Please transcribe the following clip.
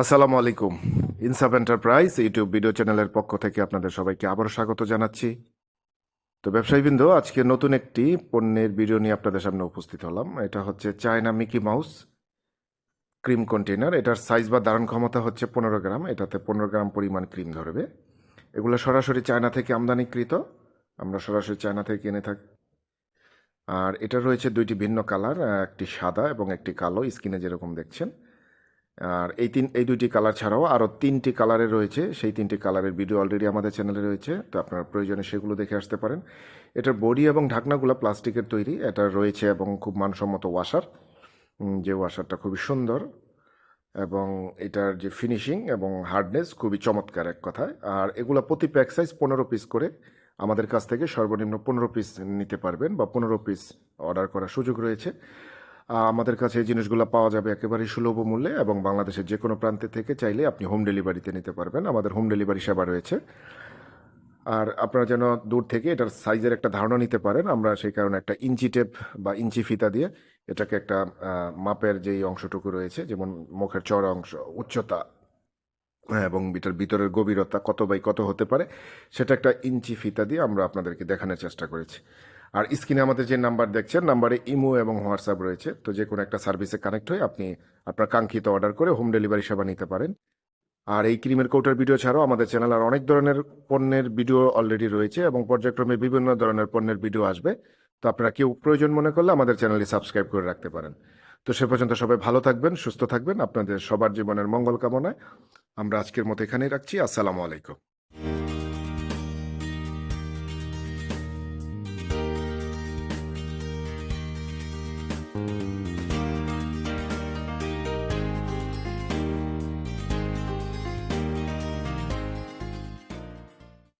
আসসালামু আলাইকুম। ইনসাফ এন্টারপ্রাইজ ইউটিউব ভিডিও চ্যানেলের পক্ষ থেকে আপনাদের সবাইকে আবারও স্বাগত জানাচ্ছি। তো ব্যবসায়ীবৃন্দ, আজকে নতুন একটি পণ্যের ভিডিও নিয়ে আপনাদের সামনে উপস্থিত হলাম। এটা হচ্ছে China Mickey Mouse cream container এটার সাইজ বা ধারণ ক্ষমতা হচ্ছে পনেরো গ্রাম। এটাতে পনেরো গ্রাম পরিমাণ ক্রিম ধরবে। এগুলো সরাসরি চায়না থেকে আমদানিকৃত। আমরা সরাসরি চায়না থেকে কিনে থাকি। আর এটা রয়েছে দুইটি ভিন্ন কালার, একটি সাদা এবং একটি কালো। স্কিনে যেরকম দেখছেন আর এই তিন, এই দুইটি কালার ছাড়াও আরও তিনটি কালারের রয়েছে। সেই তিনটি কালারের ভিডিও অলরেডি আমাদের চ্যানেলে রয়েছে, তো আপনার প্রয়োজনে সেগুলো দেখে আসতে পারেন। এটার বডি এবং ঢাকনাগুলো প্লাস্টিকের তৈরি, এটা রয়েছে এবং খুব মানসম্মত ওয়াশার যে ওয়াশারটা খুবই সুন্দর এবং এটার যে ফিনিশিং এবং হার্ডনেস খুবই চমৎকার এক কথায়। আর এগুলো প্রতি প্যাক সাইজ পনেরো পিস করে আমাদের কাছ থেকে সর্বনিম্ন পনেরো পিস নিতে পারবেন বা পনেরো পিস অর্ডার করার সুযোগ রয়েছে। আমাদের কাছে এই জিনিসগুলো পাওয়া যাবে একেবারেই সুলভ মূল্যে এবং বাংলাদেশের যে কোনো প্রান্তে থেকে চাইলে আপনি হোম ডেলিভারিতে নিতে পারবেন। আমাদের হোম ডেলিভারি সেবা রয়েছে। আর আপনারা যেন দূর থেকে এটার সাইজের একটা ধারণা নিতে পারেন আমরা সেই কারণে একটা ইঞ্চি টেপ বা ইঞ্চি ফিতা দিয়ে এটাকে একটা মাপের যেই অংশটুকু রয়েছে যেমন মুখের চড়া অংশ উচ্চতা হ্যাঁ, এবং এটার ভিতরের গভীরতা কত বাই কত হতে পারে সেটা একটা ইঞ্চি ফিতা দিয়ে আমরা আপনাদেরকে দেখানোর চেষ্টা করেছি। আর স্ক্রিনে আমাদের যে নাম্বার দেখছেন, নাম্বারে ইমো এবং হোয়াটসঅ্যাপ রয়েছে। তো যে কোনো একটা সার্ভিসে কানেক্ট হয়ে আপনি আপনার কাঙ্ক্ষিত অর্ডার করে হোম ডেলিভারি সেবা নিতে পারেন। আর এই ক্রিমের কৌটার ভিডিও ছাড়াও আমাদের চ্যানেল আর অনেক ধরনের পণ্যের ভিডিও অলরেডি রয়েছে এবং পর্যায়ক্রমে বিভিন্ন ধরনের পণ্যের ভিডিও আসবে। তো আপনারা কেউ প্রয়োজন মনে করলে আমাদের চ্যানেলটি সাবস্ক্রাইব করে রাখতে পারেন। তো সে পর্যন্ত সবাই ভালো থাকবেন, সুস্থ থাকবেন। আপনাদের সবার জীবনের মঙ্গল কামনায় আমরা আজকের মতো এখানেই রাখছি। আসসালামু আলাইকুম।